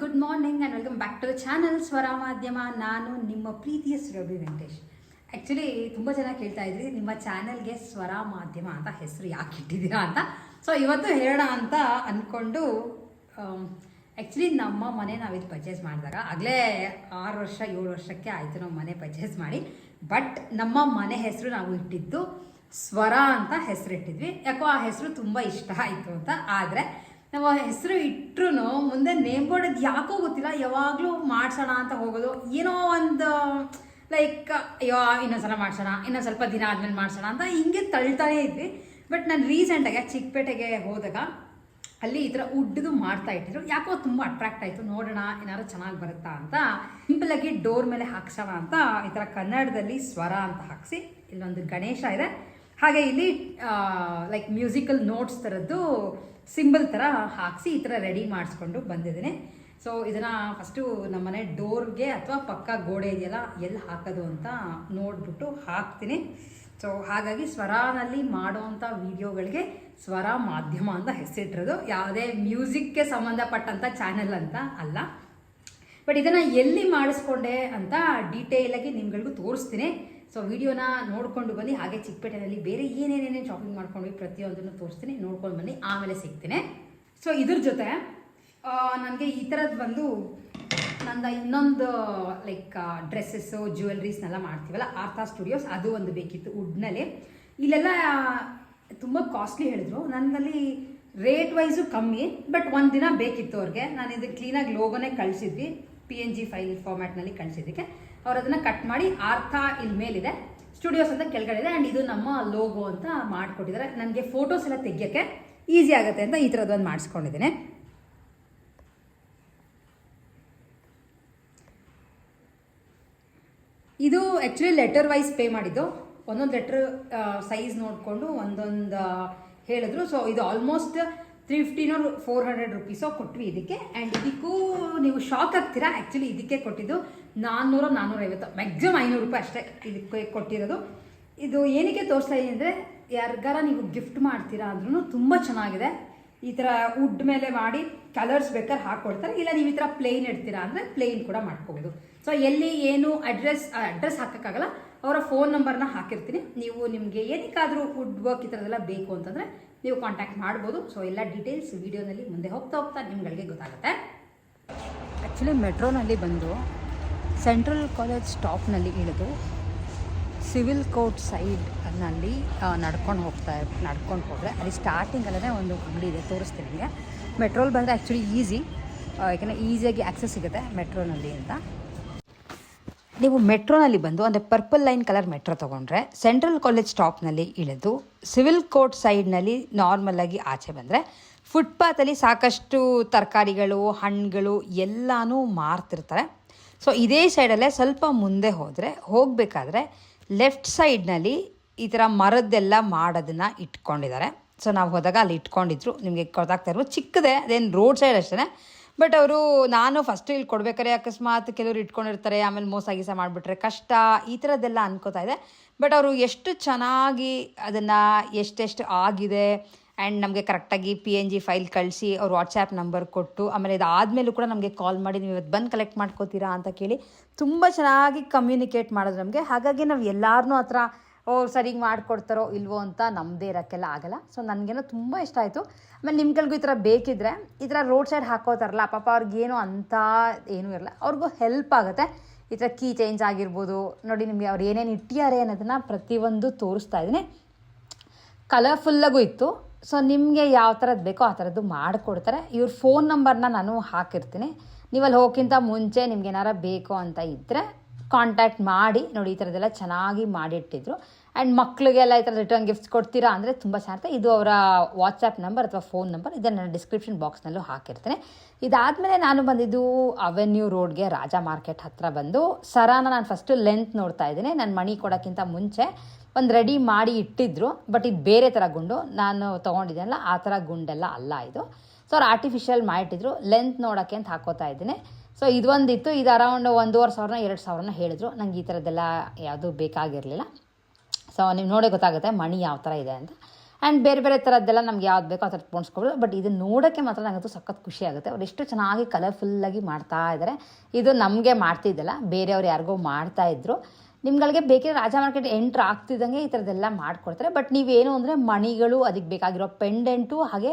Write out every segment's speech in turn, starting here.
Good morning and welcome back to the channel Swara Madhyama ನಾನು ನಿಮ್ಮ ಪ್ರೀತಿಯ Surabhi Venkatesh. Actually ತುಂಬ ಜನ ಕೇಳ್ತಾ ಇದ್ರಿ, ನಿಮ್ಮ ಚಾನಲ್ಗೆ ಸ್ವರ ಮಾಧ್ಯಮ ಅಂತ ಹೆಸರು ಯಾಕೆ ಇಟ್ಟಿದ್ದೀರಾ ಅಂತ? ಸೊ ಇವತ್ತು ಹೇಳೋಣ ಅಂತ ಅಂದ್ಕೊಂಡು ಆ್ಯಕ್ಚುಲಿ ನಮ್ಮ ಮನೆ ನಾವಿದು ಪರ್ಚೇಸ್ ಮಾಡಿದಾಗ, ಆಗಲೇ ಆರು ವರ್ಷ, ಏಳು ವರ್ಷಕ್ಕೆ ಆಯಿತು ನಾವು ಮನೆ ಪರ್ಚೇಸ್ ಮಾಡಿ. ಬಟ್ ನಮ್ಮ ಮನೆ ಹೆಸರು ನಾವು ಇಟ್ಟಿದ್ದು ಸ್ವರ ಅಂತ ಹೆಸರಿಟ್ಟಿದ್ವಿ ಯಾಕೋ ಆ ಹೆಸರು ತುಂಬ ಇಷ್ಟ ಆಯಿತು ಅಂತ. ಆದರೆ ಆ ಹೆಸರು ಇಟ್ಟರು ಮುಂದೆ ನೇಮ್ ಬೋರ್ಡ್ ಅದು ಯಾಕೋ ಗೊತ್ತಿಲ್ಲ, ಯಾವಾಗಲೂ ಮಾಡ್ಸೋಣ ಅಂತ ಹೋಗೋದು. ಏನೋ ಒಂದು ಲೈಕ್ ಅಯ್ಯೋ, ಇನ್ನೊಂದ್ಸಲ ಮಾಡ್ಸೋಣ, ಇನ್ನೊಂದು ಸ್ವಲ್ಪ ದಿನ ಆದಮೇಲೆ ಮಾಡ್ಸೋಣ ಅಂತ ಹಿಂಗೆ ತಳ್ತಾನೇ ಇದ್ವಿ. ಬಟ್ ನಾನು ರೀಸೆಂಟಾಗಿ ಚಿಕ್ಕಪೇಟೆಗೆ ಹೋದಾಗ ಅಲ್ಲಿ ಈ ಥರ ಉಡ್ಡದು ಮಾಡ್ತಾ ಇಟ್ಟಿದ್ರು. ಯಾಕೋ ತುಂಬ ಅಟ್ರಾಕ್ಟ್ ಆಯಿತು. ನೋಡೋಣ, ಏನಾದ್ರು ಚೆನ್ನಾಗಿ ಬರುತ್ತಾ ಅಂತ. ಸಿಂಪಲಾಗಿ ಡೋರ್ ಮೇಲೆ ಹಾಕ್ಸೋಣ ಅಂತ ಈ ಥರ ಕನ್ನಡದಲ್ಲಿ ಸ್ವರ ಅಂತ ಹಾಕಿಸಿ ಇಲ್ಲೊಂದು ಗಣೇಶ ಇದೆ. ಹಾಗೆ ಇಲ್ಲಿ ಲೈಕ್ ಮ್ಯೂಸಿಕಲ್ ನೋಟ್ಸ್ ಥರದ್ದು ಸಿಂಬಲ್ ಥರ ಹಾಕಿಸಿ ಈ ಥರ ರೆಡಿ ಮಾಡಿಸ್ಕೊಂಡು ಬಂದಿದ್ದೀನಿ. ಸೊ ಇದನ್ನು ಫಸ್ಟು ನಮ್ಮನೆ ಡೋರ್ಗೆ ಅಥವಾ ಪಕ್ಕ ಗೋಡೆ ಇದೆಯಲ್ಲ ಎಲ್ಲಿ ಹಾಕೋದು ಅಂತ ನೋಡ್ಬಿಟ್ಟು ಹಾಕ್ತೀನಿ. ಸೊ ಹಾಗಾಗಿ ಸ್ವರಾನಲ್ಲಿ ಮಾಡೋವಂಥ ವಿಡಿಯೋಗಳಿಗೆ ಸ್ವರ ಮಾಧ್ಯಮ ಅಂತ ಹೆಸರಿಟ್ಟಿರೋದು. ಯಾವುದೇ ಮ್ಯೂಸಿಕ್ಗೆ ಸಂಬಂಧಪಟ್ಟಂಥ ಚಾನೆಲ್ ಅಂತ ಅಲ್ಲ. ಬಟ್ ಇದನ್ನು ಎಲ್ಲಿ ಮಾಡಿಸ್ಕೊಂಡೆ ಅಂತ ಡೀಟೇಲಾಗಿ ನಿಮ್ಗಳಿಗೂ ತೋರಿಸ್ತೀನಿ. ಸೊ ವಿಡಿಯೋನ ನೋಡ್ಕೊಂಡು ಬನ್ನಿ. ಹಾಗೆ ಚಿಕ್ಕಪೇಟೆಯಲ್ಲಿ ಬೇರೆ ಏನೇನೇನೇನು ಶಾಪಿಂಗ್ ಮಾಡ್ಕೊಂಡ್ವಿ ಪ್ರತಿಯೊಂದನ್ನು ತೋರಿಸ್ತೀನಿ. ನೋಡ್ಕೊಂಡು ಬನ್ನಿ. ಆಮೇಲೆ ಸಿಗ್ತೀನಿ. ಸೊ ಇದ್ರ ಜೊತೆ ನನಗೆ ಈ ಥರದ್ದು ಬಂದು ನಂದು ಇನ್ನೊಂದು ಲೈಕ್ ಡ್ರೆಸ್ಸಸ್ಸು ಜ್ಯುವೆಲ್ರೀಸ್ನೆಲ್ಲ ಮಾಡ್ತೀವಲ್ಲ ಆರ್ತಾ ಸ್ಟುಡಿಯೋಸ್ ಅದು ಒಂದು ಬೇಕಿತ್ತು ವುಡ್ನಲ್ಲಿ ಇಲ್ಲೆಲ್ಲ, ತುಂಬ ಕಾಸ್ಟ್ಲಿ ಹೇಳಿದ್ರು. ನನಗಲ್ಲಿ ರೇಟ್ ವೈಸು ಕಮ್ಮಿ ಬಟ್ ಒಂದು ದಿನ ಬೇಕಿತ್ತು ಅವ್ರಿಗೆ. ನಾನು ಇದು ಕ್ಲೀನಾಗಿ ಲೋಗೋನೇ ಕಳಿಸಿದ್ವಿ. ಪಿ ಎನ್ ಜಿ ಫೈಲ್ ಫಾರ್ಮ್ಯಾಟ್ನಲ್ಲಿ ಕಳಿಸಿದ್ದಕ್ಕೆ. ಅವ್ರು ಅದನ್ನು ಕಟ್ ಮಾಡಿ ಅರ್ಥ ಇಲ್ಲಿ ಮೇಲಿದೆ. ಸ್ಟುಡಿಯೋಸ್ ಅಂತ ಕೆಳಗಡೆ ಇದೆ ಆ್ಯಂಡ್ ಇದು ನಮ್ಮ ಲೋಗೋ ಅಂತ ಮಾಡಿಕೊಟ್ಟಿದ್ದಾರೆ. ನನಗೆ ಫೋಟೋಸ್ ಎಲ್ಲ ತೆಗಿಯೋಕ್ಕೆ ಈಸಿ ಆಗುತ್ತೆ ಅಂತ ಈ ಥರದ್ದೊಂದು ಮಾಡಿಸ್ಕೊಂಡಿದ್ದೀನಿ. ಇದು ಆ್ಯಕ್ಚುಲಿ ಲೆಟರ್ ವೈಸ್ ಪೇ ಮಾಡಿದ್ದು. ಒಂದೊಂದು ಲೆಟ್ರ್ ಸೈಜ್ ನೋಡಿಕೊಂಡು ಒಂದೊಂದು ಹೇಳಿದ್ರು. ಸೊ ಇದು ಆಲ್ಮೋಸ್ಟ್ ತ್ರೀ ಫಿಫ್ಟಿನ ಫೋರ್ ಹಂಡ್ರೆಡ್ ರುಪೀಸೋ ಕೊಟ್ವಿ ಇದಕ್ಕೆ. ಆ್ಯಂಡ್ ಇದಕ್ಕೂ ನೀವು ಶಾಕ್ ಆಗ್ತೀರಾ? ಆ್ಯಕ್ಚುಲಿ ಇದಕ್ಕೆ ಕೊಟ್ಟಿದ್ದು ನಾನ್ನೂರ, ನಾನ್ನೂರೈವತ್ತು. ಮ್ಯಾಕ್ಸಿಮಮ್ ಐನೂರು ರೂಪಾಯಿ ಅಷ್ಟೇ ಇದಕ್ಕೆ ಕೊಟ್ಟಿರೋದು. ಇದು ಏನಕ್ಕೆ ತೋರಿಸ್ತಾ ಇದೆ ಅಂದರೆ, ಯಾರಿಗಾರ ನೀವು ಗಿಫ್ಟ್ ಮಾಡ್ತೀರಾ ಅಂದ್ರೂ ತುಂಬ ಚೆನ್ನಾಗಿದೆ. ಈ ಥರ ವುಡ್ ಮೇಲೆ ಮಾಡಿ ಕಲರ್ಸ್ ಬೇಕಾದ್ರೆ ಹಾಕ್ಕೊಡ್ತಾರೆ ಇಲ್ಲ ನೀವು ಈ ಥರ ಪ್ಲೇನ್ ಇಡ್ತೀರಾ ಅಂದರೆ ಪ್ಲೇನ್ ಕೂಡ ಮಾಡ್ಕೋಬೋದು. ಸೊ ಎಲ್ಲಿ ಏನು ಅಡ್ರೆಸ್ ಅಡ್ರೆಸ್ ಹಾಕೋಕ್ಕಾಗಲ್ಲ, ಅವರ ಫೋನ್ ನಂಬರ್ನ ಹಾಕಿರ್ತೀನಿ. ನೀವು ನಿಮಗೆ ಏನಕ್ಕಾದರೂ ವುಡ್ ವರ್ಕ್ ಈ ಥರದೆಲ್ಲ ಬೇಕು ಅಂತಂದರೆ ನೀವು ಕಾಂಟ್ಯಾಕ್ಟ್ ಮಾಡ್ಬೋದು. ಸೊ ಎಲ್ಲ ಡೀಟೇಲ್ಸ್ ವೀಡಿಯೋನಲ್ಲಿ ಮುಂದೆ ಹೋಗ್ತಾ ಹೋಗ್ತಾ ನಿಮ್ಗಳಿಗೆ ಗೊತ್ತಾಗುತ್ತೆ. ಆ್ಯಕ್ಚುಲಿ ಮೆಟ್ರೋನಲ್ಲಿ ಬಂದು ಸೆಂಟ್ರಲ್ ಕಾಲೇಜ್ ಸ್ಟಾಪ್ನಲ್ಲಿ ಇಳಿದು ಸಿವಿಲ್ ಕೋರ್ಟ್ ಸೈಡ್ನಲ್ಲಿ ನಡ್ಕೊಂಡು ಹೋಗ್ತಾ ನಡ್ಕೊಂಡು ಹೋದರೆ ಅಲ್ಲಿ ಸ್ಟಾರ್ಟಿಂಗಲ್ಲೇ ಒಂದು ಅಂಗಡಿ ಇದೆ ತೋರಿಸ್ತೀನಿ ನಿಮಗೆ. ಮೆಟ್ರೋಲ್ ಬಂದರೆ ಆ್ಯಕ್ಚುಲಿ ಈಸಿ ಯಾಕೆಂದರೆ ಈಸಿಯಾಗಿ ಆ್ಯಕ್ಸಸ್ ಸಿಗುತ್ತೆ ಮೆಟ್ರೋನಲ್ಲಿ ಅಂತ. ನೀವು ಮೆಟ್ರೋನಲ್ಲಿ ಬಂದು, ಅಂದರೆ ಪರ್ಪಲ್ ಲೈನ್ ಕಲರ್ ಮೆಟ್ರೋ ತೊಗೊಂಡ್ರೆ, ಸೆಂಟ್ರಲ್ ಕಾಲೇಜ್ ಸ್ಟಾಪ್ನಲ್ಲಿ ಇಳಿದು, ಸಿವಿಲ್ ಕೋರ್ಟ್ ಸೈಡ್ನಲ್ಲಿ ನಾರ್ಮಲಾಗಿ ಆಚೆ ಬಂದರೆ, ಫುಟ್ಪಾತಲ್ಲಿ ಸಾಕಷ್ಟು ತರಕಾರಿಗಳು, ಹಣ್ಣುಗಳು ಎಲ್ಲನೂ ಮಾರ್ತಿರ್ತಾರೆ. ಸೊ ಇದೇ ಸೈಡಲ್ಲೇ ಸ್ವಲ್ಪ ಮುಂದೆ ಹೋದರೆ, ಹೋಗಬೇಕಾದ್ರೆ ಲೆಫ್ಟ್ ಸೈಡ್ನಲ್ಲಿ ಈ ಥರ ಮರದ್ದೆಲ್ಲ ಮಾಡೋದನ್ನು ಇಟ್ಕೊಂಡಿದ್ದಾರೆ. ಸೊ ನಾವು ಹೋದಾಗ ಅಲ್ಲಿ ಇಟ್ಕೊಂಡಿದ್ರು. ನಿಮಗೆ ಗೊತ್ತಾಗ್ತಾ ಇರ್ಬೋದು, ಚಿಕ್ಕದೆ, ಅದೇನು ರೋಡ್ ಸೈಡ್ ಅಷ್ಟೇ ಬಟ್ ಅವರು ನಾನು ಫಸ್ಟ್ ಇಲ್ಲಿ ಕೊಡ್ಬೇಕಾರೆ ಅಕಸ್ಮಾತ್ ಕೆಲವರು ಇಟ್ಕೊಂಡಿರ್ತಾರೆ, ಆಮೇಲೆ ಮೋಸ ಗೀಸ ಮಾಡಿಬಿಟ್ರೆ ಕಷ್ಟ, ಈ ಥರದ್ದೆಲ್ಲ ಅನ್ಕೋತಾ ಇದೆ. ಬಟ್ ಅವರು ಎಷ್ಟು ಚೆನ್ನಾಗಿ ಅದನ್ನು ಎಷ್ಟೆಷ್ಟು ಆಗಿದೆ ಆ್ಯಂಡ್ ನಮಗೆ ಕರೆಕ್ಟಾಗಿ ಪಿ ಎನ್ ಜಿ ಫೈಲ್ ಕಳಿಸಿ ಅವ್ರು ವಾಟ್ಸ್ಆ್ಯಪ್ ನಂಬರ್ ಕೊಟ್ಟು, ಆಮೇಲೆ ಇದಾದಮೇಲೂ ಕೂಡ ನಮಗೆ ಕಾಲ್ ಮಾಡಿ ನೀವು ಇವತ್ತು ಬಂದು ಕಲೆಕ್ಟ್ ಮಾಡ್ಕೋತೀರಾ ಅಂತ ಕೇಳಿ ತುಂಬ ಚೆನ್ನಾಗಿ ಕಮ್ಯುನಿಕೇಟ್ ಮಾಡೋದು ನಮಗೆ. ಹಾಗಾಗಿ ನಾವು ಎಲ್ಲರೂ ಹತ್ರ ಓ ಸರಿಗೆ ಮಾಡಿಕೊಡ್ತಾರೋ ಇಲ್ವೋ ಅಂತ ನಮ್ಮದೇ ಇರೋಕ್ಕೆಲ್ಲ ಆಗಲ್ಲ. ಸೊ ನನಗೇನೋ ತುಂಬ ಇಷ್ಟ ಆಯಿತು. ಆಮೇಲೆ ನಿಮ್ಗಳಿಗೂ ಈ ಥರ ಬೇಕಿದ್ರೆ, ಈ ಥರ ರೋಡ್ ಸೈಡ್ ಹಾಕೋತಾರಲ್ಲ, ಪಾಪ ಅವ್ರಿಗೇನು ಅಂತ ಏನೂ ಇರಲ್ಲ. ಅವ್ರಿಗೂ ಹೆಲ್ಪ್ ಆಗುತ್ತೆ. ಈ ಥರ ಕೀ ಚೇಂಜ್ ಆಗಿರ್ಬೋದು. ನೋಡಿ ನಿಮಗೆ ಅವ್ರು ಏನೇನು ಇಟ್ಟಿದ್ದಾರೆ ಅನ್ನೋದನ್ನು ಪ್ರತಿಯೊಂದು ತೋರಿಸ್ತಾ ಇದ್ದೀನಿ. ಕಲರ್ಫುಲ್ಲಾಗೂ ಇತ್ತು. ಸೊ ನಿಮಗೆ ಯಾವ ಥರದ್ದು ಬೇಕೋ ಆ ಥರದ್ದು ಮಾಡಿಕೊಡ್ತಾರೆ. ಇವ್ರ ಫೋನ್ ನಂಬರ್ನ ನಾನು ಹಾಕಿರ್ತೀನಿ. ನೀವು ಅಲ್ಲಿ ಹೋಗೋಕ್ಕಿಂತ ಮುಂಚೆ ನಿಮ್ಗೆ ಏನಾರ ಬೇಕು ಅಂತ ಇದ್ದರೆ ಕಾಂಟ್ಯಾಕ್ಟ್ ಮಾಡಿ, ನೋಡಿ, ಈ ಥರದ್ದೆಲ್ಲ ಚೆನ್ನಾಗಿ ಮಾಡಿಟ್ಟಿದ್ರು. ಆ್ಯಂಡ್ ಮಕ್ಕಳಿಗೆಲ್ಲ ಈ ಥರ ರಿಟರ್ನ್ ಗಿಫ್ಟ್ಸ್ ಕೊಡ್ತೀರಾ ಅಂದರೆ ತುಂಬ ಚೆನ್ನಾಗಿ ಇದು ಅವರ ವಾಟ್ಸ್ಆ್ಯಪ್ ನಂಬರ್ ಅಥವಾ ಫೋನ್ ನಂಬರ್ ಇದನ್ನು ನಾನು ಡಿಸ್ಕ್ರಿಪ್ಷನ್ ಬಾಕ್ಸ್ನಲ್ಲೂ ಹಾಕಿರ್ತೇನೆ. ಇದಾದಮೇಲೆ ನಾನು ಬಂದಿದ್ದು ಅವೆನ್ಯೂ ರೋಡ್ಗೆ ರಾಜಾ ಮಾರ್ಕೆಟ್ ಹತ್ತಿರ ಬಂದು ಸರಾನ ನಾನು ಫಸ್ಟು ಲೆಂತ್ ನೋಡ್ತಾ ಇದ್ದೀನಿ. ನಾನು ಮಣಿ ಕೊಡೋಕ್ಕಿಂತ ಮುಂಚೆ ಒಂದು ರೆಡಿ ಮಾಡಿ ಇಟ್ಟಿದ್ರು. ಬಟ್ ಇದು ಬೇರೆ ಥರ ಗುಂಡು. ನಾನು ತೊಗೊಂಡಿದ್ದೀನಲ್ಲ, ಆ ಥರ ಗುಂಡೆಲ್ಲ ಅಲ್ಲ ಇದು. ಸೊ ಅವ್ರು ಆರ್ಟಿಫಿಷಿಯಲ್ ಮಾಡಿಟ್ಟಿದ್ರು. ಲೆಂತ್ ನೋಡೋಕ್ಕೆ ಅಂತ ಹಾಕೋತಾ ಇದ್ದೀನಿ. ಸೊ ಇದೊಂದಿತ್ತು ಇದು ಅರೌಂಡ್ ಒಂದೂವರೆ ಸಾವಿರನ, ಎರಡು ಸಾವಿರನ ಹೇಳಿದ್ರು. ನಂಗೆ ಈ ಥರದ್ದೆಲ್ಲ ಯಾವುದೂ ಬೇಕಾಗಿರಲಿಲ್ಲ. ಸೊ ನೀವು ನೋಡೇ ಗೊತ್ತಾಗುತ್ತೆ ಮಣಿ ಯಾವ ಥರ ಇದೆ ಅಂತ. ಆ್ಯಂಡ್ ಬೇರೆ ಬೇರೆ ಥರದ್ದೆಲ್ಲ ನಮ್ಗೆ ಯಾವ್ದು ಬೇಕೋ ಆ ಥರ ಪೋಣಿಸ್ಕೊಬೋದು ಬಟ್ ಇದು ನೋಡೋಕ್ಕೆ ಮಾತ್ರ ನನಗಂತೂ ಸಖತ್ ಖುಷಿ ಆಗುತ್ತೆ. ಅವ್ರು ಎಷ್ಟು ಚೆನ್ನಾಗಿ ಕಲರ್ಫುಲ್ಲಾಗಿ ಮಾಡ್ತಾ ಇದ್ದಾರೆ ಇದು ನಮಗೆ ಮಾಡ್ತಿದ್ದಲ್ಲ, ಬೇರೆಯವ್ರು ಯಾರಿಗೋ ಮಾಡ್ತಾ ಇದ್ರು. ನಿಮ್ಗಳಿಗೆ ಬೇಕಿದ್ರೆ ರಾಜ ಮಾರ್ಕೆಟ್ ಎಂಟ್ರ್ ಆಗ್ತಿದ್ದಂಗೆ ಈ ಥರದ್ದೆಲ್ಲ ಮಾಡಿಕೊಡ್ತಾರೆ. ಬಟ್ ನೀವೇನು ಅಂದರೆ ಮಣಿಗಳು ಅದಕ್ಕೆ ಬೇಕಾಗಿರೋ ಪೆಂಡೆಂಟು ಹಾಗೆ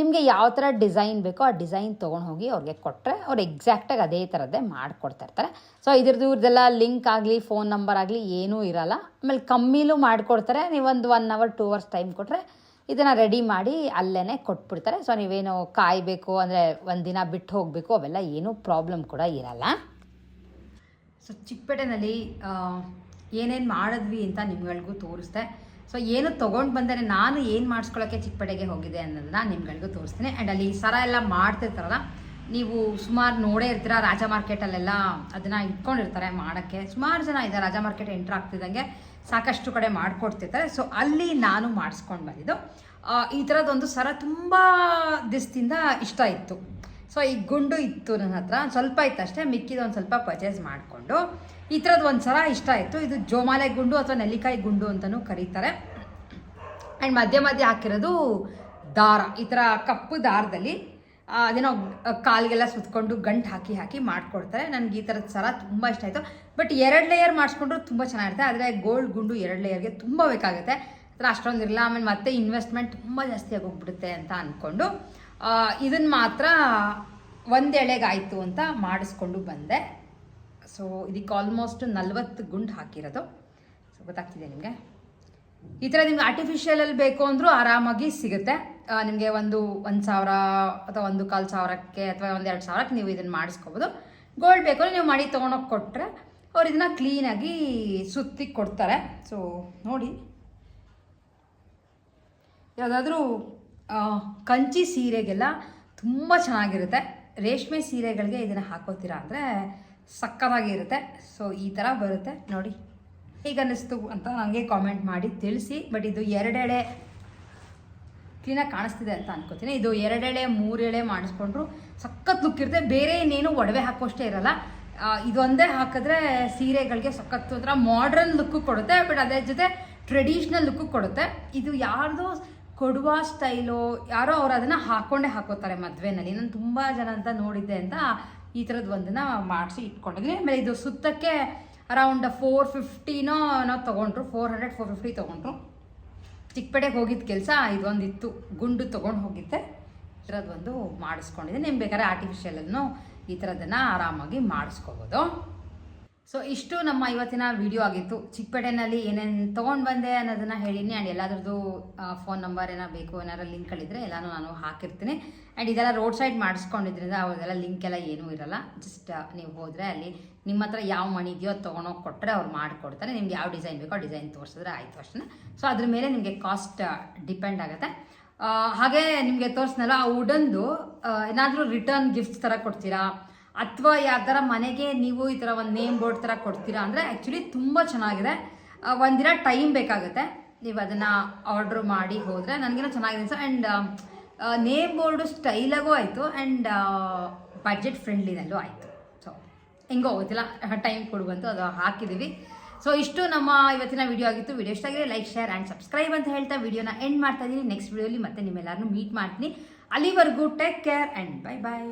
ನಿಮಗೆ ಯಾವ ಥರ ಡಿಸೈನ್ ಬೇಕೋ ಆ ಡಿಸೈನ್ ತೊಗೊಂಡು ಹೋಗಿ ಅವ್ರಿಗೆ ಕೊಟ್ಟರೆ ಅವ್ರು ಎಕ್ಸಾಕ್ಟಾಗಿ ಅದೇ ಥರದ್ದೇ ಮಾಡಿಕೊಡ್ತಾ ಇರ್ತಾರೆ. ಸೊ ಇದ್ರದ್ದು ಇವ್ರದ್ದೆಲ್ಲ ಲಿಂಕ್ ಆಗಲಿ ಫೋನ್ ನಂಬರ್ ಆಗಲಿ ಏನೂ ಇರಲ್ಲ. ಆಮೇಲೆ ಕಮ್ಮಿಲೂ ಮಾಡಿಕೊಡ್ತಾರೆ. ನೀವೊಂದು one hour two hours time ಕೊಟ್ಟರೆ ಇದನ್ನು ರೆಡಿ ಮಾಡಿ ಅಲ್ಲೇ ಕೊಟ್ಬಿಡ್ತಾರೆ. ಸೊ ನೀವೇನು ಕಾಯಬೇಕು ಅಂದರೆ ಒಂದು ದಿನ ಬಿಟ್ಟು ಹೋಗಬೇಕು, ಅವೆಲ್ಲ ಏನೂ ಪ್ರಾಬ್ಲಮ್ ಕೂಡ ಇರಲ್ಲ. ಸೊ ಚಿಕ್ಕಪೇಟೆನಲ್ಲಿ ಏನೇನು ಮಾಡಿದ್ವಿ ಅಂತ ನಿಮ್ಗಳಿಗೂ ತೋರಿಸ್ದೆ. ಸೊ ಏನು ತೊಗೊಂಡು ಬಂದರೆ ನಾನು ಏನು ಮಾಡಿಸ್ಕೊಳ್ಳೋಕ್ಕೆ ಚಿಕ್ಕಪೇಟೆಗೆ ಹೋಗಿದೆ ಅನ್ನೋದನ್ನ ನಿಮ್ಗಳಿಗೂ ತೋರಿಸ್ತೀನಿ. ಆ್ಯಂಡ್ ಅಲ್ಲಿ ಸರ ಎಲ್ಲ ಮಾಡ್ತಿರ್ತಾರಲ್ಲ, ನೀವು ಸುಮಾರು ನೋಡೇ ಇರ್ತೀರ, ರಾಜ ಮಾರ್ಕೆಟಲ್ಲೆಲ್ಲ ಅದನ್ನು ಇಟ್ಕೊಂಡಿರ್ತಾರೆ ಮಾಡೋಕ್ಕೆ. ಸುಮಾರು ಜನ ಇದೆ ರಾಜ ಮಾರ್ಕೆಟ್ ಎಂಟ್ರ್ ಆಗ್ತಿದ್ದಂಗೆ ಸಾಕಷ್ಟು ಕಡೆ ಮಾಡಿಕೊಡ್ತಿರ್ತಾರೆ. ಸೊ ಅಲ್ಲಿ ನಾನು ಮಾಡಿಸ್ಕೊಂಡು ಬಂದಿದ್ದು. ಈ ಥರದ್ದೊಂದು ಸರ ತುಂಬ ದಿವಸದಿಂದ ಇಷ್ಟ ಇತ್ತು. ಸೊ ಈ ಗುಂಡು ಇತ್ತು ನನ್ನ ಹತ್ರ. ಸ್ವಲ್ಪ ಇತ್ತು ಅಷ್ಟೇ ಮಿಕ್ಕಿದ ಒಂದು ಸ್ವಲ್ಪ ಪರ್ಚೇಸ್ ಮಾಡಿಕೊಂಡು. ಈ ಥರದ್ದು ಒಂದು ಸಲ ಇಷ್ಟ ಆಯಿತು. ಇದು ಜೋಮಾಲೆ ಗುಂಡು ಅಥವಾ ನೆಲ್ಲಿಕಾಯಿ ಗುಂಡು ಅಂತಲೂ ಕರೀತಾರೆ. ಆ್ಯಂಡ್ ಮಧ್ಯೆ ಮಧ್ಯೆ ಹಾಕಿರೋದು ದಾರ. ಈ ಥರ ಕಪ್ಪು ದಾರದಲ್ಲಿ ಅದೇನೋ ಕಾಲಿಗೆಲ್ಲ ಸುತ್ಕೊಂಡು ಗಂಟು ಹಾಕಿ ಹಾಕಿ ಮಾಡಿಕೊಡ್ತಾರೆ. ನನಗೆ ಈ ಥರದ ಸರ ತುಂಬ ಇಷ್ಟ ಆಯಿತು. ಬಟ್ ಎರಡು ಲೇಯರ್ ಮಾಡಿಸ್ಕೊಂಡ್ರು ತುಂಬ ಚೆನ್ನಾಗಿರುತ್ತೆ. ಆದರೆ ಗೋಲ್ಡ್ ಗುಂಡು ಎರಡು ಲೇಯರ್ಗೆ ತುಂಬ ಬೇಕಾಗುತ್ತೆ. ಅಷ್ಟೊಂದಿರಲ್ಲ ಆಮೇಲೆ ಮತ್ತೆ ಇನ್ವೆಸ್ಟ್ಮೆಂಟ್ ತುಂಬ ಜಾಸ್ತಿ ಆಗೋಗ್ಬಿಡುತ್ತೆ ಅಂತ ಅಂದ್ಕೊಂಡು ಇದನ್ನು ಮಾತ್ರ ಒಂದು ಎಳೆಗಾಯಿತು ಅಂತ ಮಾಡಿಸ್ಕೊಂಡು ಬಂದೆ. ಸೊ ಇದಕ್ಕೆ ಆಲ್ಮೋಸ್ಟ್ ನಲ್ವತ್ತು ಗುಂಡು ಹಾಕಿರೋದು. ಸೊ ಗೊತ್ತಾಗ್ತಿದೆ ನಿಮಗೆ? ಈ ಥರ ನಿಮ್ಗೆ ಆರ್ಟಿಫಿಷಿಯಲಲ್ಲಿ ಬೇಕು ಅಂದರೂ ಆರಾಮಾಗಿ ಸಿಗುತ್ತೆ. ನಿಮಗೆ ಒಂದು ಒಂದು ಸಾವಿರ ಅಥವಾ ಒಂದು ಕಾಲು ಸಾವಿರಕ್ಕೆ ಅಥವಾ ಒಂದು ಎರಡು ಸಾವಿರಕ್ಕೆ ನೀವು ಇದನ್ನು ಮಾಡಿಸ್ಕೋಬೋದು. ಗೋಲ್ಡ್ ಬೇಕು ನೀವು ಮಾಡಿ ತೊಗೊಂಡೋಗಿ ಕೊಟ್ಟರೆ ಅವ್ರು ಇದನ್ನ ಕ್ಲೀನಾಗಿ ಸುತ್ತಿ ಕೊಡ್ತಾರೆ. ಸೊ ನೋಡಿ. ಯಾವುದಾದ್ರೂ ಕಂಚಿ ಸೀರೆಗೆಲ್ಲ ತುಂಬ ಚೆನ್ನಾಗಿರುತ್ತೆ. ರೇಷ್ಮೆ ಸೀರೆಗಳಿಗೆ ಇದನ್ನು ಹಾಕೋತೀರಾ ಅಂದರೆ ಸಕ್ಕತ್ತಾಗಿರುತ್ತೆ ಸೊ ಈ ಥರ ಬರುತ್ತೆ. ನೋಡಿ ಹೇಗೆ ಅನ್ನಿಸ್ತು ಅಂತ ನನಗೆ ಕಾಮೆಂಟ್ ಮಾಡಿ ತಿಳಿಸಿ. ಬಟ್ ಇದು ಎರಡೆಳೆ ಕ್ಲೀನಾಗಿ ಕಾಣಿಸ್ತಿದೆ ಅಂತ ಅನ್ಕೋತೀನಿ. ಇದು ಎರಡೆಳೆ, ಮೂರೆಳೆ ಮಾಡಿಸ್ಕೊಂಡ್ರು ಸಖತ್ ಲುಕ್ ಇರುತ್ತೆ. ಬೇರೆ ಇನ್ನೇನು ಒಡವೆ ಹಾಕೋಷ್ಟೇ ಇರಲ್ಲ. ಇದೊಂದೇ ಹಾಕಿದ್ರೆ ಸೀರೆಗಳಿಗೆ ಸಖತ್ ಒಂಥರ ಮಾಡ್ರನ್ ಲುಕ್ಕು ಕೊಡುತ್ತೆ. ಬಟ್ ಅದರ ಜೊತೆ ಟ್ರೆಡಿಷ್ನಲ್ ಲುಕ್ಕು ಕೊಡುತ್ತೆ. ಇದು ಯಾರ್ದೋ ಕೊಡುವ ಸ್ಟೈಲು ಯಾರೋ ಅವ್ರು ಅದನ್ನು ಹಾಕ್ಕೊಂಡೇ ಹಾಕೋತಾರೆ ಮದುವೆನಲ್ಲಿ. ನಾನು ತುಂಬ ಜನ ಅಂತ ನೋಡಿದ್ದೆ ಅಂತ ಈ ಥರದ್ದು ಒಂದನ್ನು ಮಾಡಿಸಿ ಇಟ್ಕೊಂಡಿದ್ದೀನಿ ಆಮೇಲೆ ಇದು ಸುತ್ತಕ್ಕೆ ಅರೌಂಡ್ ಫೋರ್ ಫಿಫ್ಟಿನೋ ನಾವು ತೊಗೊಂಡ್ರು ಫೋರ್ ಹಂಡ್ರೆಡ್ ಫೋರ್ ಫಿಫ್ಟಿ ತೊಗೊಂಡ್ರು. ಚಿಕ್ಕಪೇಟೆಗೆ ಹೋಗಿದ್ದ ಕೆಲಸ ಇದೊಂದಿತ್ತು. ಗುಂಡು ತೊಗೊಂಡು ಹೋಗಿದ್ದೆ. ಈ ಥರದ್ದೊಂದು ಮಾಡಿಸ್ಕೊಂಡಿದ್ದೆ ನಿಮ್ಗೆ ಬೇಕಾದ್ರೆ ಆರ್ಟಿಫಿಷಿಯಲನ್ನು ಈ ಥರದನ್ನು ಆರಾಮಾಗಿ ಮಾಡಿಸ್ಕೋಬೋದು. ಸೊ ಇಷ್ಟು ನಮ್ಮ ಇವತ್ತಿನ ವಿಡಿಯೋ ಆಗಿತ್ತು. ಚಿಕ್ಕಪೇಟೆನಲ್ಲಿ ಏನೇನು ತೊಗೊಂಡು ಬಂದೆ ಅನ್ನೋದನ್ನು ಹೇಳಿನಿ ಆ್ಯಂಡ್ ಎಲ್ಲಾದ್ರದ್ದು ಫೋನ್ ನಂಬರ್ ಏನೋ ಬೇಕು ಏನಾರು ಲಿಂಕ್ಗಳಿದ್ರೆ ಎಲ್ಲಾನು ನಾನು ಹಾಕಿರ್ತೀನಿ. ಆ್ಯಂಡ್ ಇದೆಲ್ಲ ರೋಡ್ ಸೈಡ್ ಮಾಡಿಸ್ಕೊಂಡಿದ್ರಿಂದ ಅವ್ರದೆಲ್ಲ ಲಿಂಕ್ ಎಲ್ಲ ಏನೂ ಇರಲ್ಲ. ಜಸ್ಟ್ ನೀವು ಹೋದರೆ ಅಲ್ಲಿ ನಿಮ್ಮ ಹತ್ರ ಯಾವ ಮಣಿ ಇದೆಯೋ ತೊಗೊಂಡೋಗಿ ಕೊಟ್ಟರೆ ಅವ್ರು ಮಾಡಿಕೊಡ್ತಾರೆ. ನಿಮ್ಗೆ ಯಾವ ಡಿಸೈನ್ ಬೇಕೋ ಡಿಸೈನ್ ತೋರಿಸಿದ್ರೆ ಆಯಿತು ಅಷ್ಟೇ ಸೊ ಅದ್ರ ಮೇಲೆ ನಿಮಗೆ ಕಾಸ್ಟ್ ಡಿಪೆಂಡ್ ಆಗುತ್ತೆ. ಹಾಗೆ ನಿಮಗೆ ತೋರಿಸ್ನಲ್ಲ, ಆ ವುಡನ್ದು ಏನಾದರೂ ರಿಟರ್ನ್ ಗಿಫ್ಟ್ಸ್ ಥರ ಕೊಡ್ತೀರಾ? ಅಥವಾ ಯಾವ್ದಾರ ಮನೆಗೆ ನೀವು ಈ ಥರ ಒಂದು ನೇಮ್ ಬೋರ್ಡ್ ಥರ ಕೊಡ್ತೀರಾ ಅಂದರೆ ಆ್ಯಕ್ಚುಲಿ ತುಂಬ ಚೆನ್ನಾಗಿದೆ. ಒಂದಿನ ಟೈಮ್ ಬೇಕಾಗುತ್ತೆ. ನೀವು ಅದನ್ನು ಆರ್ಡ್ರ್ ಮಾಡಿ ಹೋದರೆ ನನಗೇನೋ ಚೆನ್ನಾಗಿದೆ ಸೊ ಆ್ಯಂಡ್ ನೇಮ್ ಬೋರ್ಡು ಸ್ಟೈಲಾಗೂ ಆಯಿತು. ಆ್ಯಂಡ್ ಬಜೆಟ್ ಫ್ರೆಂಡ್ಲಿನಲ್ಲೂ ಆಯಿತು. ಸೊ ಹೆಂಗೋ ಗೊತ್ತಿಲ್ಲ. ಟೈಮ್ ಕೊಡುವಂತು ಅದು ಹಾಕಿದ್ದೀವಿ ಸೊ ಇಷ್ಟು ನಮ್ಮ ಇವತ್ತಿನ ವಿಡಿಯೋ ಆಗಿತ್ತು. ವಿಡಿಯೋ ಇಷ್ಟ ಆಗಿದೆ ಲೈಕ್ ಶೇರ್ ಆ್ಯಂಡ್ ಸಬ್ಸ್ಕ್ರೈಬ್ ಅಂತ ಹೇಳ್ತಾ ವಿಡಿಯೋನ ಎಂಡ್ ಮಾಡ್ತಾ ಇದ್ದೀನಿ ನೆಕ್ಸ್ಟ್ ವಿಡಿಯೋಲಿ ಮತ್ತೆ ನಿಮ್ಮೆಲ್ಲರನ್ನೂ ಮೀಟ್ ಮಾಡ್ತೀನಿ. ಅಲ್ಲಿವರೆಗೂ take care and bye bye